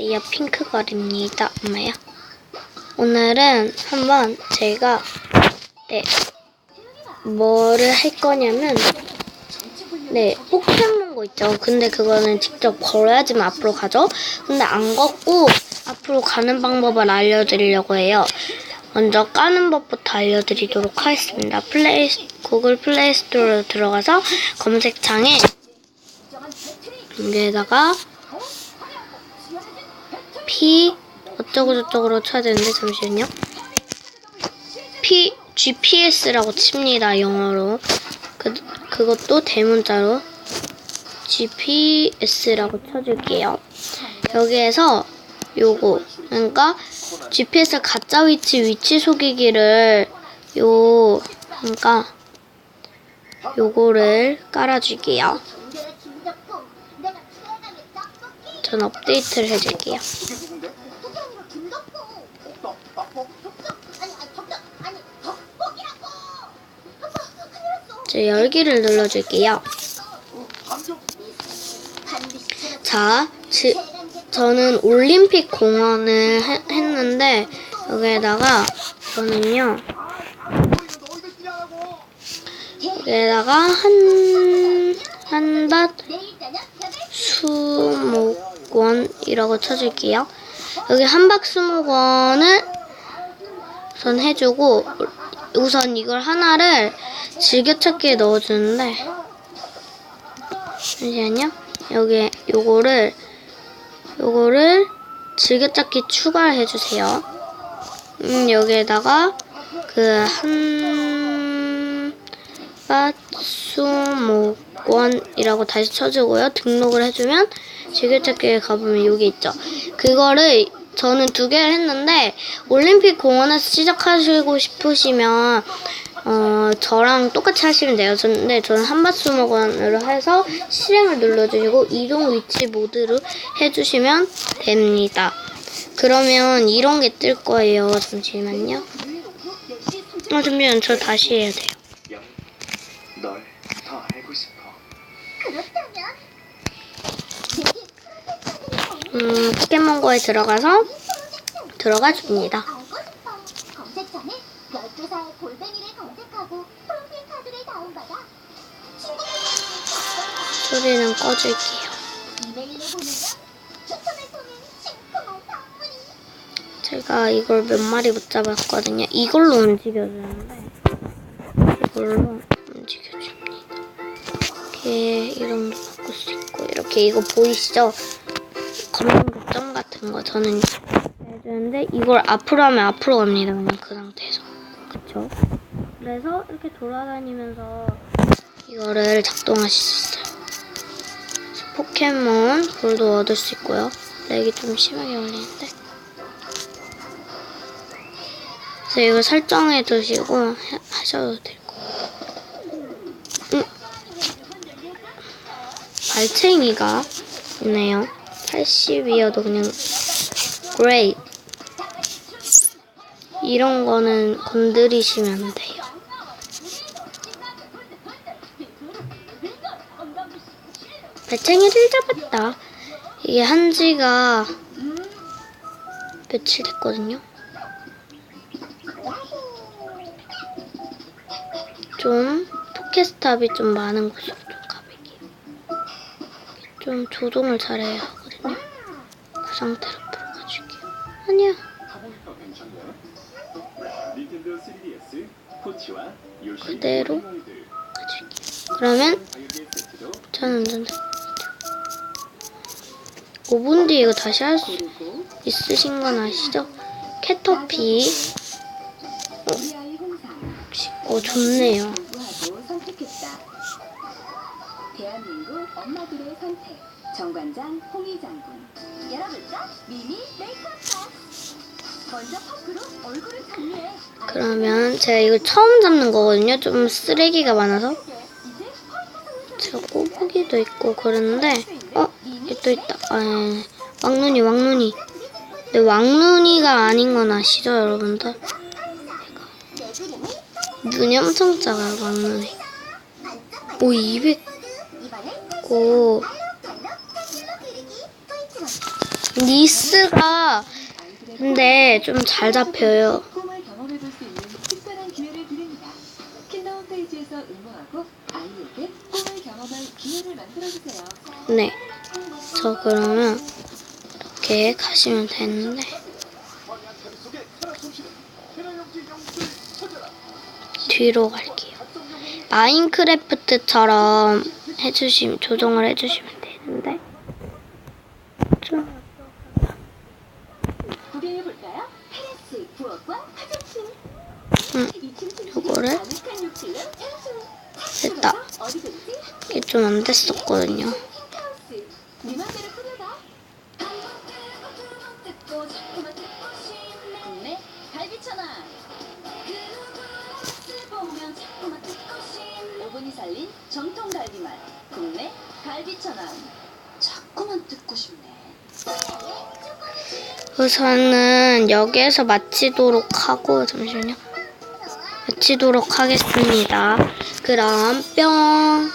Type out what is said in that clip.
안녕하세요 핑크걸입니다 엄마야. 오늘은 한번 제가 네 뭐를 할 거냐면 네 포켓몬고 있죠. 근데 그거는 직접 걸어야지만 앞으로 가죠. 근데 안 걷고 앞으로 가는 방법을 알려드리려고 해요. 먼저 까는 법부터 알려드리도록 하겠습니다. 플레이 구글 플레이 스토어로 들어가서 검색창에 여기에다가 P 어쩌고 저쩌고로 쳐야 되는데 잠시만요. P GPS라고 칩니다 영어로. 그 그것도 대문자로 GPS라고 쳐줄게요. 여기에서 요거 그러니까 GPS 가짜 위치 위치 속이기를 요 그러니까 요거를 깔아줄게요. 전 업데이트를 해줄게요. 제 열기를 눌러줄게요. 자, 지, 저는 올림픽 공원을 해- 했는데 여기에다가 저는요 여기에다가 한 한밭 수목 원이라고 쳐줄게요. 여기 한박 수목원을 우선 해주고 우선 이걸 하나를 즐겨찾기에 넣어주는데 잠시만요. 여기 요거를 요거를 즐겨찾기 추가를 해주세요. 음 여기에다가 그 한밭 수목 원이라고 다시 쳐주고요. 등록을 해주면 즐겨찾기에 가보면 여기 있죠. 그거를 저는 두 개를 했는데 올림픽 공원에서 시작하시고 싶으시면 어 저랑 똑같이 하시면 돼요. 근데 저는 한밭수목원으로 해서 실행을 눌러주시고 이동 위치 모드로 해주시면 됩니다. 그러면 이런 게 뜰 거예요. 잠시만요. 어 잠시만 저 다시 해야 돼요. 음 포켓몬고에 들어가서 들어가 줍니다. 검색창에 12살 골뱅이를 검색하고 프로필 카드를 다운받아 소리는 꺼줄게요. 제가 이걸 몇 마리 못 잡았거든요. 이걸로 움직여주는데 이걸로 움직여줍니다. 이렇게 이름도 바꿀 수 있고 이렇게 이거 보이시죠? 검은 점 같은 거 저는 해주는데 이걸 앞으로 하면 앞으로 갑니다. 그냥 그 상태에서 그쵸? 그래서 이렇게 돌아다니면서 이거를 작동하실 수 있어요. 포켓몬 볼도 얻을 수 있고요. 렉이 좀 심하게 걸리는데. 그래서 이거 설정해 두시고 하- 하셔도 되고. 음. 발챙이가 있네요. 80이어도 그냥 그레이 이런 거는 건드리시면 안 돼요. 발챙이를 잡았다. 이게 한지가 며칠 됐거든요. 좀 포켓스탑이 좀 많은 곳으로 좀 가볼게요. 좀 조종을 잘해야 하거든요. 그 상태로 풀어가줄게요. 아니야. 닌텐도 3DS 포치와 요시 그대로 가줄게요. 그러면 저는 운전자 5분 뒤에 이거 다시 할 수 있으신 건 아시죠? 캐터피 어, 어 좋네요. 엄마들의 선택. 정관장 홍희 장군. 열어볼까? 미니 메이크업 먼저 퍼프로 얼굴을 정리해 그러면 제가 이거 처음 잡는 거거든요. 좀 쓰레기가 많아서 제가 꼬부기도 있고 그러는데 어? 또 있다. 아, 예. 왕눈이 왕눈이. 근데 왕눈이가 아닌 건 아시죠 여러분들? 눈이 엄청 작아요 왕눈이. 오 200. 포인트만 니스가 근데 좀 잘 잡혀요. 네. 저 그러면 이렇게 가시면 되는데 뒤로 갈게요. 마인크래프트처럼 해주시면 조정을 해주시면 되는데 좀 층층이 요거를. 됐다. 이게 좀 안 됐었거든요. 갈비맛. 국내 갈비천왕. 자꾸만 듣고 싶네. 우선은 여기에서 마치도록 하고 잠시만요. 마치도록 하겠습니다. 그럼 뿅.